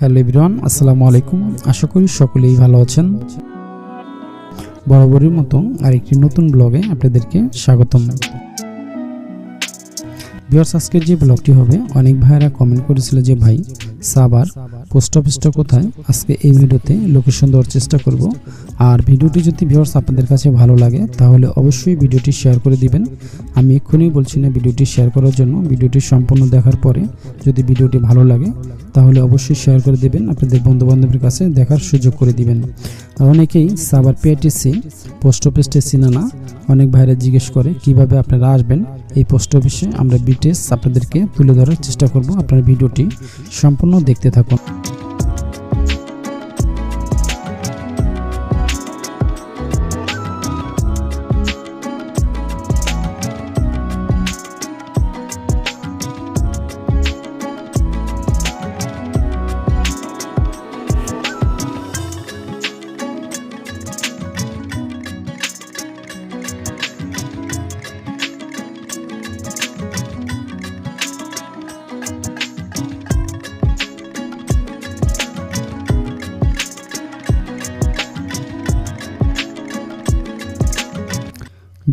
Hello everyone, আসসালামু আলাইকুম। আশা করি সকলেই ভালো আছেন। বরাবরের মতো আরেকটি নতুন ব্লগে আপনাদেরকে স্বাগতম। বিয়ার্স আজকের যে ব্লগটি হবে, অনেক ভাইয়েরা কমেন্ট করেছিল যে, ভাই সাবার পোস্ট অফিসটা কোথায়? আজকে এই ভিডিওতে লোকেশন দেওয়ার চেষ্টা করব। আর ভিডিওটি যদি ভিউয়ার্স আপনাদের কাছে ভালো লাগে তাহলে অবশ্যই ভিডিওটি শেয়ার করে দিবেন। আমি এক্ষুনি বলছি না ভিডিওটি শেয়ার করার জন্য ভিডিওটি সম্পূর্ণ দেখার পরে যদি ভিডিওটি ভালো লাগে তাহলে অবশ্যই শেয়ার করে দেবেন। আপনাদের বন্ধুবান্ধবের কাছে দেখার সুযোগ করে দিবেন। অনেকেই সাবার পিআইটিসি পোস্ট অফিসটি চিনে না, অনেক ভাইরা জিজ্ঞেস করে কীভাবে আপনারা আসবেন এই পোস্ট অফিসে। আমরা বিটেস আপনাদেরকে তুলে ধরার চেষ্টা করব। আপনার ভিডিওটি সম্পূর্ণ দেখতে থাকুন।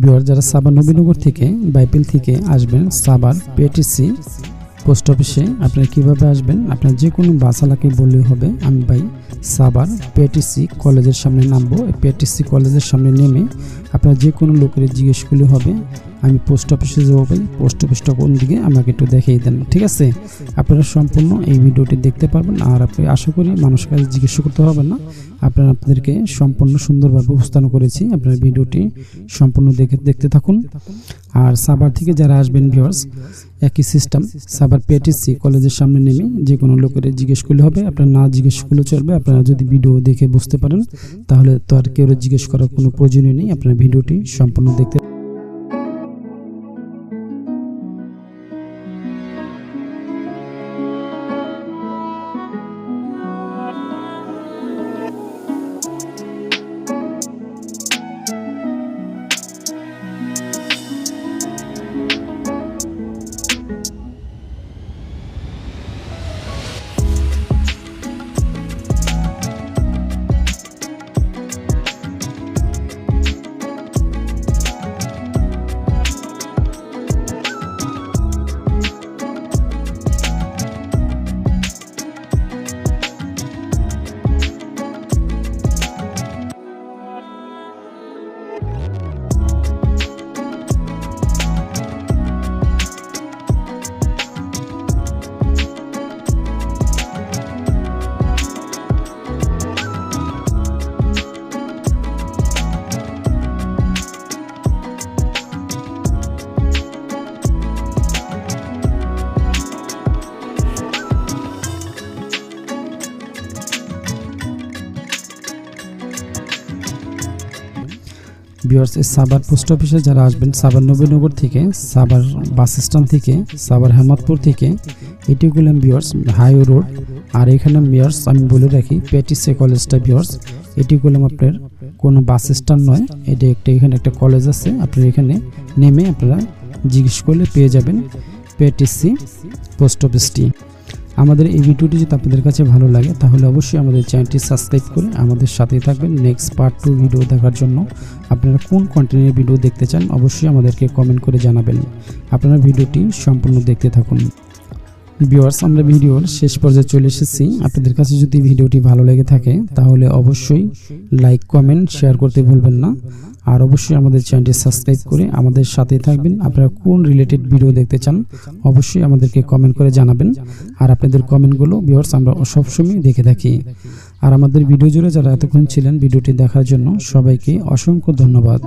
বিহার যারা সাবার নবীনগর থেকে বাইপেল থেকে আসবেন, সাবার পিএটিসি পোস্ট অফিসে আপনারা কীভাবে আসবেন, আপনার যে কোনো বাসালাকে বললেই হবে, আমি ভাই সাবার পিএটিসি কলেজের সামনে নামবো। পিএটিসি কলেজের সামনে নেমে আপনার যে কোনো লোকের জিজ্ঞেস করলে হবে, আমি পোস্ট অফিসে যাব ভাই, পোস্ট অফিসটা কোন দিকে, আমাকে একটু দেখিয়ে দেন, ঠিক আছে? আপনারা সম্পূর্ণ এই ভিডিওটি দেখতে পারবেন, আর আপনি আশা করি মানুষের কাছে জিজ্ঞেস করতে হবে না। আপনারা আপনাদেরকে সম্পূর্ণ সুন্দরভাবে উপস্থান করেছি। আপনার ভিডিওটি সম্পূর্ণ দেখে দেখতে থাকুন। আর সাবার থেকে যারা আসবেন ভিউয়ার্স একই সিস্টেম সাবার পিএটিসি কলেজের সামনে নেমে যে কোনো লোকের জিজ্ঞেস করলে হবে। আপনার না জিজ্ঞেস করলে চলবে। আপনারা যদি ভিডিও দেখে বুঝতে পারেন, তাহলে তো আর কেউ জিজ্ঞেস করার কোনো প্রয়োজনীয় নেই। আপনার ভিডিওটি সম্পূর্ণ দেখতে এই সাবার পোস্ট অফিসে যারা আসবেন সাবার নবীনগর থেকে সাবার বাস স্ট্যান্ড থেকে সাবার হেমাদপুর থেকে, এটি গুলাম বিয়ার্স হাইওয়ে রোড। আর এখানে বিয়ার্স আমি বলে রাখি পেটিসে কলেজটা বিয়ার্স এটি গুলাম আপনার কোনো বাস স্ট্যান্ড নয়, এটি একটা, এখানে একটা কলেজ আছে, আপনার এখানে নেমে আপনারা জিজ্ঞেস করলে পেয়ে যাবেন পেটিসি পোস্ট অফিসটি আমাদের এই ভিডিওটি যদি আপনাদের কাছে ভালো লাগে, তাহলে অবশ্যই আমাদের চ্যানেলটি সাবস্ক্রাইব করে আমাদের সাথেই থাকবেন নেক্সট পার্ট টু ভিডিও দেখার জন্য। আপনারা কোন কন্টেন্টের ভিডিও দেখতে চান, অবশ্যই আমাদেরকে কমেন্ট করে জানাবেন। আপনারা ভিডিওটি সম্পূর্ণ দেখতে থাকুন। ভিউয়ার্স আমরা ভিডিওর শেষ পর্যায়ে চলে এসেছি। আপনাদের কাছে যদি ভিডিওটি ভালো লেগে থাকে, তাহলে অবশ্যই লাইক কমেন্ট শেয়ার করতে ভুলবেন না। আর অবশ্যই আমাদের চ্যানেলটি সাবস্ক্রাইব করে আমাদের সাথে থাকবেন। আপনারা কোন রিলেটেড ভিডিও দেখতে চান, অবশ্যই আমাদেরকে কমেন্ট করে জানাবেন। আর আপনাদের কমেন্টগুলো ভিউয়ার্স আমরা সবসময় দেখে থাকি। আর আমাদের ভিডিও জুড়ে যারা এতক্ষণ ছিলেন ভিডিওটি দেখার জন্য সবাইকে অসংখ্য ধন্যবাদ।